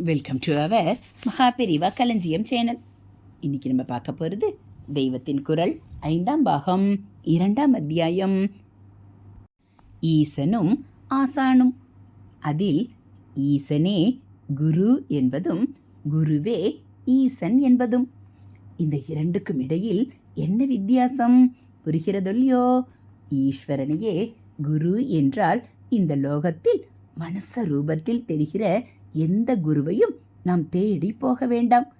Welcome to our Maha Periyava களஞ்சியம் channel இன்னைக்கு நம்ம பார்க்க போகிறது தெய்வத்தின் குரல் ஐந்தாம் பாகம் இரண்டாம் அத்தியாயம். ஈசனும் ஆசானும். அதில் ஈசனே குரு என்பதும் குருவே ஈசன் என்பதும். இந்த இரண்டுக்கும் இடையில் என்ன வித்தியாசம்? புரிகிறதொல்லையோ? ஈஸ்வரனையே குரு என்றால் இந்த லோகத்தில் மனுஷ ரூபத்தில் தெரிகிற எந்த குருவையும் நாம் தேடி போக வேண்டாம்.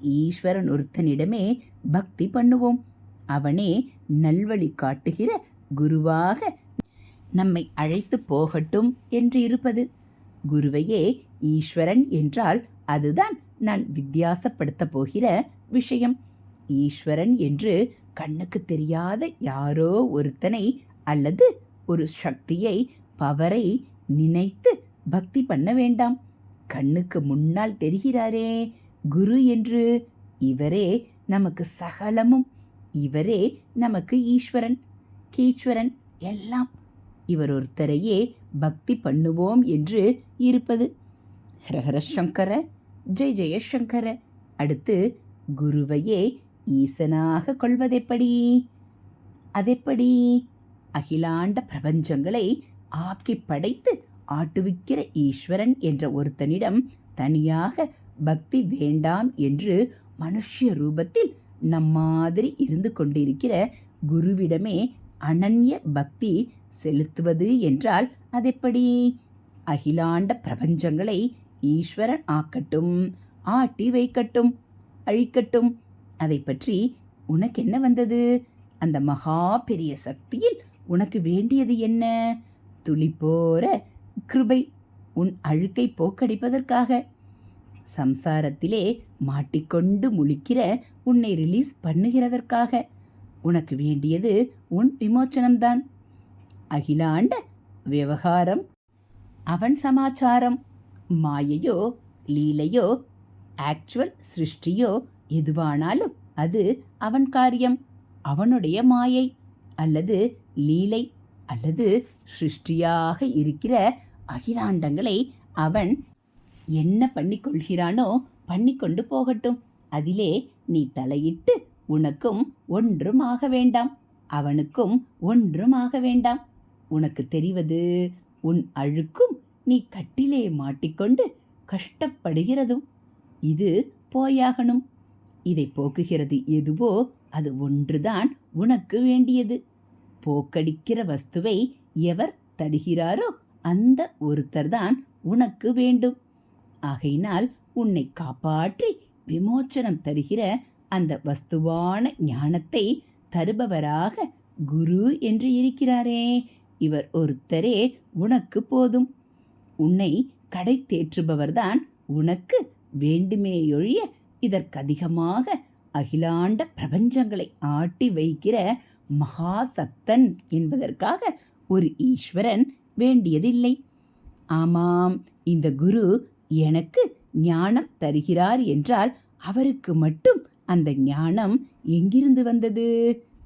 ஈஸ்வரன் ஒருத்தனிடமே பக்தி பண்ணுவோம். அவனே நல்வழி காட்டுகிற குருவாக நம்மை அழைத்து போகட்டும் என்று இருப்பது. குருவையே ஈஸ்வரன் என்றால் அதுதான் நான் வித்தியாசப்படுத்தப் போகிற விஷயம். ஈஸ்வரன் என்று கண்ணுக்கு தெரியாத யாரோ ஒருத்தனை அல்லது ஒரு சக்தியை பவரை நினைத்து பக்தி பண்ண வேண்டாம். கண்ணுக்கு முன்னால் தெரிகிறாரே குரு என்று. இவரே நமக்கு சகலமும். இவரே நமக்கு ஈஸ்வரன் கீஸ்வரன் எல்லாம். இவர் ஒருத்தரையே பக்தி பண்ணுவோம் என்று இருப்பது. ஹரஹர சங்கர ஜெய் ஜெயசங்கர அடுத்து குருவையே ஈசனாக கொள்வதெப்படி? அதெப்படி? அகிலாண்ட பிரபஞ்சங்களை ஆக்கி படைத்து ஆட்டுவிக்கிற ஈஸ்வரன் என்ற ஒருத்தனிடம் தனியாக பக்தி வேண்டாம் என்று மனுஷ்ய ரூபத்தில் நம்மாதிரி இருந்து கொண்டிருக்கிற குருவிடமே அனன்ய பக்தி செலுத்துவது என்றால் அதெப்படி? அகிலாண்ட பிரபஞ்சங்களை ஈஸ்வரன் ஆக்கட்டும் ஆட்டி வைக்கட்டும் அழிக்கட்டும். அதை பற்றி உனக்கு என்ன வந்தது? அந்த மகா பெரிய சக்தியில் உனக்கு வேண்டியது என்ன? துளி போற கிருபை உன் அழுக்கை போக்கடிப்பதற்காக. சம்சாரத்திலே மாட்டிக்கொண்டு முழிக்கிற உன்னை ரிலீஸ் பண்ணுகிறதற்காக. உனக்கு வேண்டியது உன் விமோச்சனம்தான். அகிலாண்ட விவகாரம் அவன் சமாச்சாரம். மாயையோ லீலையோ ஆக்சுவல் சிருஷ்டியோ எதுவானாலும் அது அவன் காரியம். அவனுடைய மாயை அல்லது லீலை அல்லது சிருஷ்டியாக இருக்கிற அகிலாண்டங்களை அவன் என்ன பண்ணிக்கொள்கிறானோ பண்ணிக்கொண்டு போகட்டும். அதிலே நீ தலையிட்டு உனக்கும் ஒன்றும் ஆக வேண்டாம். அவனுக்கும் ஒன்றும் ஆக வேண்டாம். உனக்கு தெரிவது உன் அழுக்கும் நீ கட்டிலே மாட்டிக்கொண்டு கஷ்டப்படுகிறதும். இது போயாகணும். இதை போக்குகிறது எதுவோ அது ஒன்றுதான் உனக்கு வேண்டியது. போக்கடிக்கிற வஸ்துவை எவர் தருகிறாரோ அந்த ஒருத்தர் தான் உனக்கு வேண்டும். ஆகையினால் உன்னை காப்பாற்றி விமோச்சனம் தருகிற அந்த வஸ்துவான ஞானத்தை தருபவராக குரு என்று இருக்கிறாரே. இவர் ஒருத்தரே உனக்கு போதும். உன்னை கடை தேற்றுபவர்தான் உனக்கு வேண்டுமேயொழிய இதற்கதிகமாக அகிலாண்ட பிரபஞ்சங்களை ஆட்டி வைக்கிற மகாசக்தன் என்பதற்காக ஒரு ஈஸ்வரன் வேண்டியதில்லை. ஆமாம் இந்த குரு எனக்கு ஞானம் தருகிறார் என்றால் அவருக்கு மட்டும் அந்த ஞானம் எங்கிருந்து வந்தது?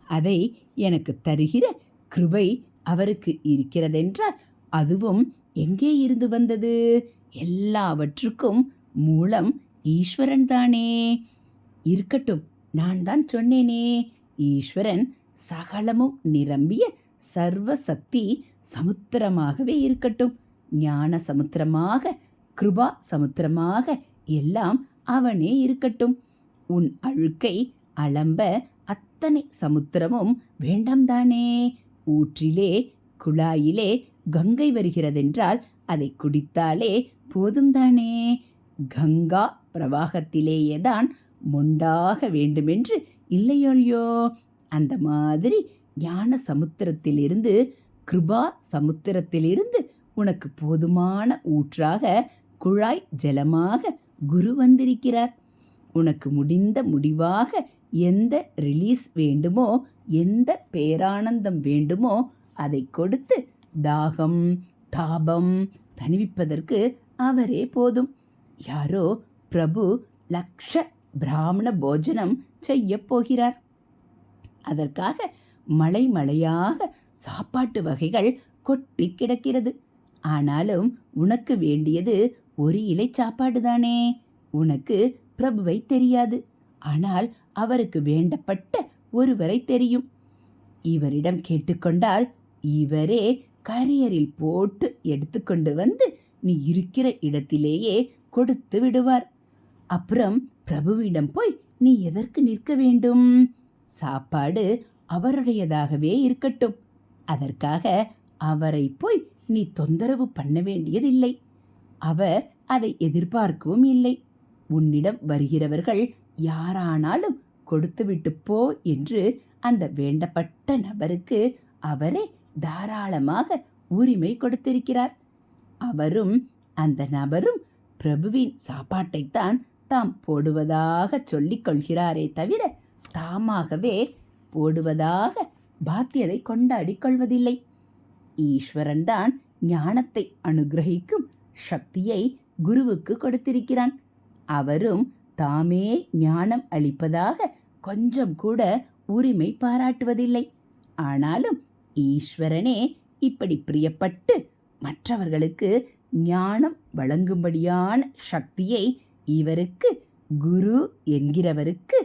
அதை எனக்கு தருகிற கிருபை அவருக்கு இருக்கிறதென்றால் அதுவும் எங்கே இருந்து வந்தது? எல்லாவற்றுக்கும் மூலம் ஈஸ்வரன் தானே. இருக்கட்டும் நான் தான் சொன்னேனே. ஈஸ்வரன் சகலமும் நிரம்பிய சர்வ சக்தி சமுத்திரமாகவே இருக்கட்டும். ஞான சமுத்திரமாக கிருபா சமுத்திரமாக எல்லாம் அவனே இருக்கட்டும். உன் அழுக்கை அலம்ப அத்தனை சமுத்திரமும் வேண்டாம்தானே? ஊற்றிலே குழாயிலே கங்கை வருகிறதென்றால் அதை குடித்தாலே போதும்தானே? கங்கா பிரவாகத்திலேயேதான் மொண்டாக வேண்டுமென்று இல்லையோல்யோ அந்த மாதிரி ஞான சமுத்திரத்திலிருந்து கிருபா சமுத்திரத்திலிருந்து உனக்கு போதுமான ஊற்றாக குழாய் ஜலமாக குரு வந்திருக்கிறார். உனக்கு முடிந்த முடிவாக எந்த ரிலீஸ் வேண்டுமோ எந்த பேரானந்தம் வேண்டுமோ அதை கொடுத்து தாகம் தாபம் தணிவிப்பதற்கு அவரே போதும். யாரோ பிரபு லக்ஷ பிராமண போஜனம் செய்யப் போகிறார். அதற்காக மலை மலையாக சாப்பாட்டு வகைகள் கொட்டி கிடக்கிறது. ஆனாலும் உனக்கு வேண்டியது ஒரு இலை சாப்பாடு தானே உனக்கு பிரபுவை தெரியாது. ஆனால் அவருக்கு வேண்டப்பட்ட ஒருவரை தெரியும். இவரிடம் கேட்டுக்கொண்டால் இவரே கரியரில் போட்டு எடுத்துக்கொண்டு வந்து நீ இருக்கிற இடத்திலேயே கொடுத்து விடுவார். அப்புறம் பிரபுவிடம் போய் நீ எதற்கு நிற்க வேண்டும்? சாப்பாடு அவருடையதாகவே இருக்கட்டும். அதற்காக அவரை போய் நீ தொந்தரவு பண்ண வேண்டியதில்லை. அவர் அதை எதிர்பார்க்கவும் இல்லை. உன்னிடம் வருகிறவர்கள் யாரானாலும் கொடுத்துவிட்டு போ என்று அந்த வேண்டப்பட்ட நபருக்கு அவரே தாராளமாக உரிமை கொடுத்திருக்கிறார். அவரும் அந்த நபரும் பிரபுவின் சாப்பாட்டைத்தான் தாம் போடுவதாக சொல்லிக் கொள்கிறாரே தவிர தாமாகவே போடுவதாக பாத்தியதை கொண்டாடி கொள்வதில்லை ஈஸ்வரன் தான் ஞானத்தை அனுகிரகிக்கும் சக்தியை குருவுக்கு கொடுத்திருக்கிறான். அவரும் தாமே ஞானம் அளிப்பதாக கொஞ்சம் கூட உரிமை பாராட்டுவதில்லை. ஆனாலும் ஈஸ்வரனே இப்படி பிரியப்பட்டு மற்றவர்களுக்கு ஞானம் வழங்கும்படியான சக்தியை இவருக்கு குரு என்கிறவருக்கு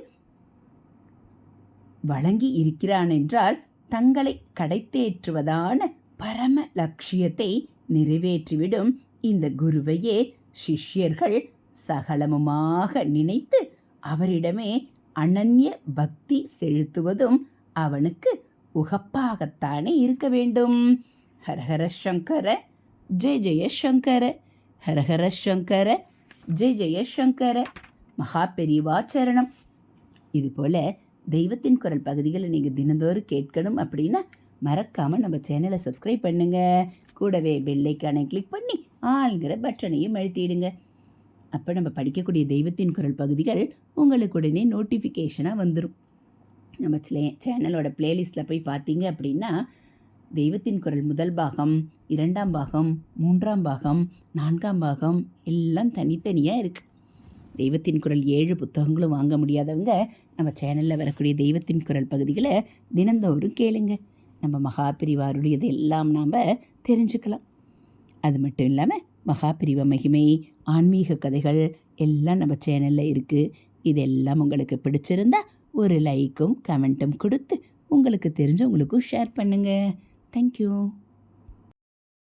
வழங்கி இருக்கிறான் என்றால் தங்களை கடைத்தேற்றுவதான பரம லட்சியத்தை நிறைவேற்றிவிடும் இந்த குருவையே சிஷ்யர்கள் சகலமுமாக நினைத்து அவரிடமே அனன்ய பக்தி செலுத்துவதும் அவனுக்கு உகப்பாகத்தானே இருக்க வேண்டும். ஹரஹர சங்கர ஜெய ஜெய சங்கர ஹரஹர சங்கர ஜெய ஜெய சங்கர மகா பெரிவாச்சரணம் இதுபோல் தெய்வத்தின் குரல் பகுதிகளை நீங்கள் தினந்தோறும் கேட்கணும் அப்படின்னா மறக்காமல் நம்ம சேனலை சப்ஸ்கிரைப் பண்ணுங்கள் கூடவே பெல்லைக்கானை கிளிக் பண்ணி ஆளுங்கிற பட்டனையும் அழுத்திடுங்க. அப்போ நம்ம படிக்கக்கூடிய தெய்வத்தின் குரல் பகுதிகள் உங்களுக்கு உடனே நோட்டிஃபிகேஷனாக வந்துடும் நம்ம சில சேனலோட பிளேலிஸ்ட்டில் போய் பார்த்தீங்க அப்படின்னா தெய்வத்தின் குரல் முதல் பாகம் இரண்டாம் பாகம் மூன்றாம் பாகம் நான்காம் பாகம் எல்லாம் தனித்தனியாக இருக்குது தெய்வத்தின் குரல் ஏழு புத்தகங்களும் வாங்க முடியாதவங்க நம்ம சேனலில் வரக்கூடிய தெய்வத்தின் குரல் பகுதிகளை தினந்தோறும் கேளுங்க. நம்ம மகாபிரிவாருடையது எல்லாம் நாம் தெரிஞ்சுக்கலாம். அது மட்டும் இல்லாமல் மகா பிரிவ மகிமை ஆன்மீக கதைகள் எல்லாம் நம்ம சேனலில் இருக்குது இதெல்லாம் உங்களுக்கு பிடிச்சிருந்தா ஒரு லைக்கும் கமெண்ட்டும் கொடுத்து உங்களுக்கு தெரிஞ்சவங்களுக்கும் ஷேர் பண்ணுங்கள் தேங்க்யூ